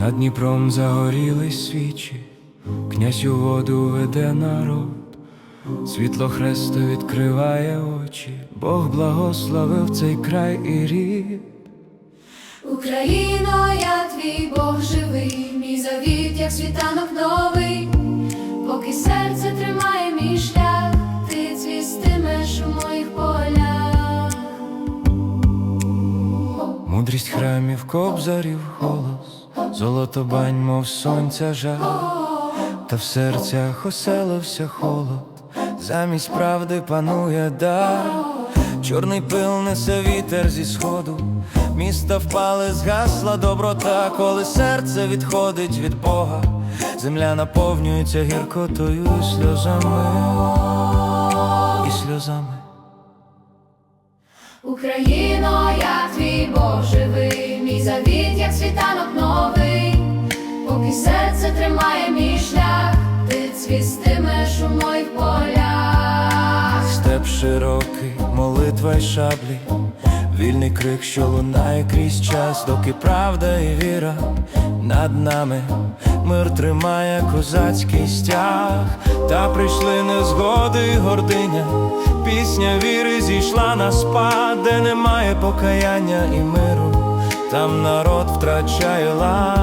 Над Дніпром загорілись свічі, князь у воду веде народ, світло хресту відкриває очі, Бог благословив цей край і рід. Україно, я твій Бог живий, мій завіт, як світанок новий, поки серце тримає мій шлях, ти цвістимеш у моїх полях. Мудрість храмів, кобзарів, голос, золото бань, мов сонця жар, та в серцях оселився холод, замість правди панує дар, чорний пил несе вітер зі сходу, міста впали, згасла доброта, коли серце відходить від Бога, земля наповнюється гіркотою і сльозами, і сльозами. Україно, я твій Бог живий, мій завіт, як світанок новий, поки серце тримає мій шлях, ти цвістимеш у моїх полях. Степ широкий, молитва й шаблі, вільний крик, що лунає крізь час, доки правда і віра над нами, мир тримає козацький стяг, та прийшли незгоди й гординя, пісня віри зійшла на спад, де немає покаяння і миру, там народ втрачає лад.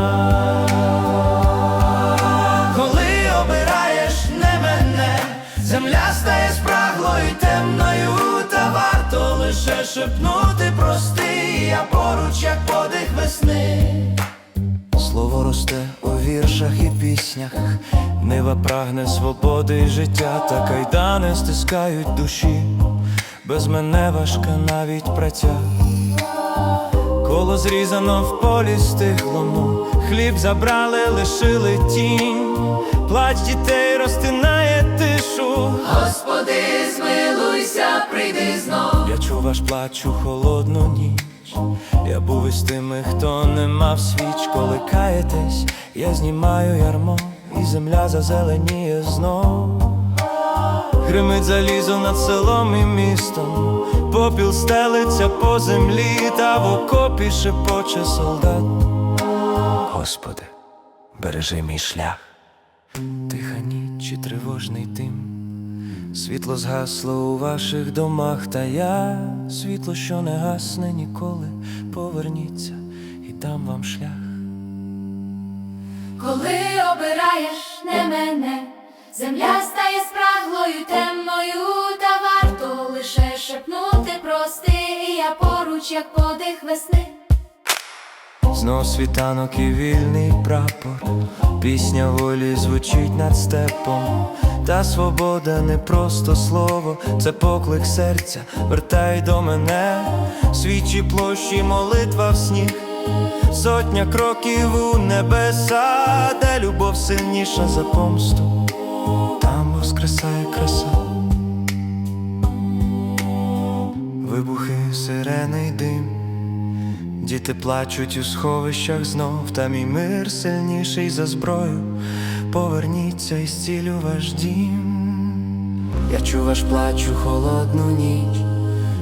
Шепнути прости, я поруч, як подих весни. Слово росте у віршах і піснях, нива прагне свободи і життя, та кайдани стискають душі, без мене важка навіть праця. Коло зрізано в полі стихлому, хліб забрали, лишили тінь, плач дітей розтинає тишу. Господи, змилуйся, прийди знов. Я чув аж плач у холодну ніч. Я був із тими, хто не мав свіч, коли каєтесь, я знімаю ярмо, і земля зазеленіє знов. Гримить залізо над селом і містом, попіл стелиться по землі, та в окопі шепоче солдат. Господи, бережи мій шлях, тиха ніч і тривожний дим. Світло згасло у ваших домах, та я світло, що не гасне ніколи. Поверніться і дам вам шлях. Коли обираєш не мене, земля стає спраглою темною, та варто лише шепнути прости, і я поруч, як подих весни. Знов світанок і вільний прапор, пісня волі звучить над степом. Та свобода не просто слово, це поклик серця, вертай до мене, свічі площі, молитва в сніг, сотня кроків у небеса, де любов сильніша за помсту, там воскресає краса. Вибухи, сирени й дим. Діти плачуть у сховищах знов, та мій мир сильніший за зброю. Поверніться і зцілю ваш дім. Я чув ваш плач холодну ніч.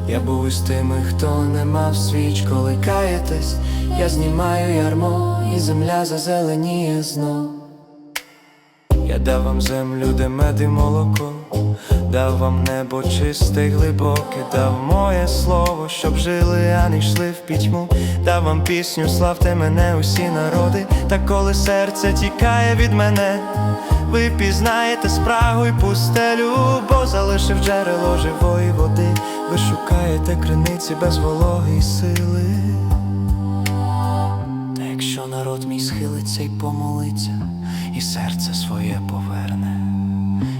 Я був із тими, хто не мав свіч, коли каєтесь, я знімаю ярмо, і земля зазеленіє знов. Я дав вам землю, де мед і молоко, дав вам небо чисте й глибоке, дав моє слово, щоб жили, а не йшли в пітьму, дав вам пісню, славте мене, усі народи, та коли серце тікає від мене, ви пізнаєте спрагу й пустелю, бо залишив джерело живої води, ви шукаєте криниці без вологи й сили. Та якщо народ мій схилиться й помолиться, і серце своє поверне,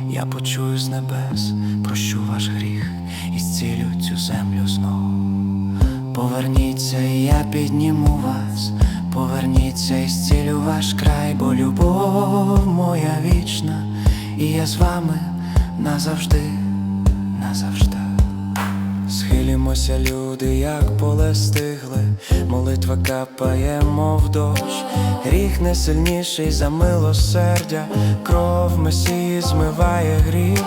я почую з небес, прощу ваш гріх і зцілю цю землю знов. Поверніться, і я підніму вас, поверніться і зцілю ваш край, бо любов моя вічна, і я з вами назавжди, назавжди. Схилімося, люди, як поле стигли, молитва капає, мов дощ, гріх не сильніший за милосердя, кров Месії змиває гріх,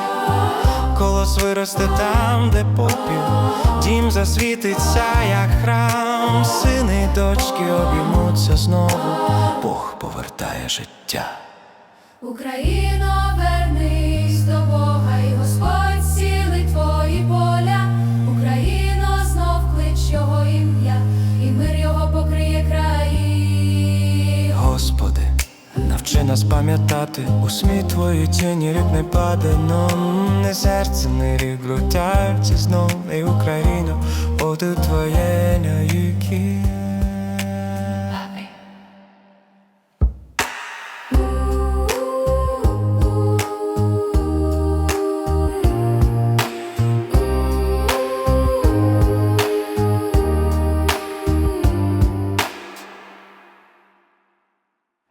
колос виросте там, де попіл, дім засвітиться, як храм, сини й дочки обіймуться знову, Бог повертає життя. Україно, вернись до Бога, навчи нас пам'ятати, у смі твої тіні рік не паде, но не серце, не рік Лютяться знов, і Україну, оду твоє на віки.